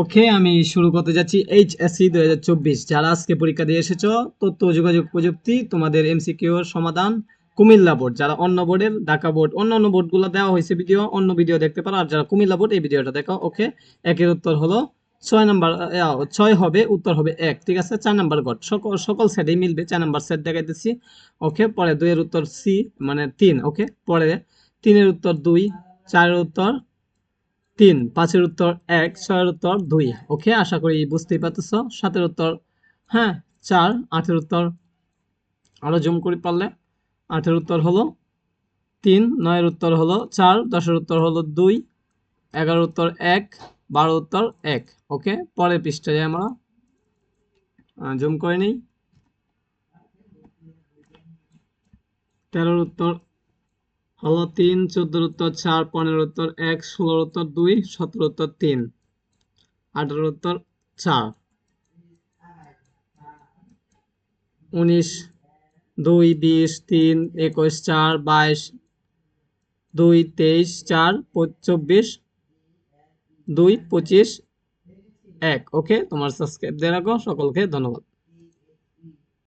ওকে, আমি শুরু করতে যাচ্ছি এইচ এসসি দুই হাজার চব্বিশ। যারা আজকে পরীক্ষা দিয়ে এসেছ, তথ্য, যোগাযোগ প্রযুক্তি, তোমাদের এমসিকিউর সমাধান কুমিল্লা বোর্ড। যারা অন্য বোর্ডের, ঢাকা বোর্ড, অন্য অন্য বোর্ডগুলো দেওয়া হয়েছে ভিডিও অন্য ভিডিও দেখতে পারো। আর যারা কুমিল্লা বোর্ড, এই ভিডিওটা দেখো, ওকে? একের উত্তর হলো ছয় নাম্বার ছয় হবে, উত্তর হবে এক, ঠিক আছে? চার নাম্বার গট সকল সকল সেটেই মিলবে, চার নাম্বার সেট দেখাইতেছি, ওকে? পরে দুইয়ের উত্তর সি মানে তিন, ওকে? পরে তিনের উত্তর দুই, চারের উত্তর তিন, পাঁচের উত্তর এক, ছয়ের উত্তর দুই। ওকে, আশা করি বুঝতেই পারতেছ। সাতের উত্তর হ্যাঁ চার। আটের উত্তর আরও জুম করে পারলে। আটের উত্তর হলো তিন, নয়ের উত্তর হলো চার, দশের উত্তর হলো দুই এগারো উত্তর এক বারো উত্তর এক। ওকে, পরের পৃষ্ঠায় আমরা জুম করে নিই। তেরোর উত্তর হলো তিন চোদ্দোর উত্তর চার পনেরোর উত্তর এক, ষোলোর উত্তর দুই সতেরো উত্তর তিন, আঠারোর উত্তর চার, উনিশ, দুই, বিশ, তিন, একুশ, চার, বাইশ, দুই, তেইশ, চার চব্বিশ, দুই, পঁচিশ, এক। ওকে, তোমার সাবস্ক্রাইব দিয়ে রাখো। সকলকে ধন্যবাদ।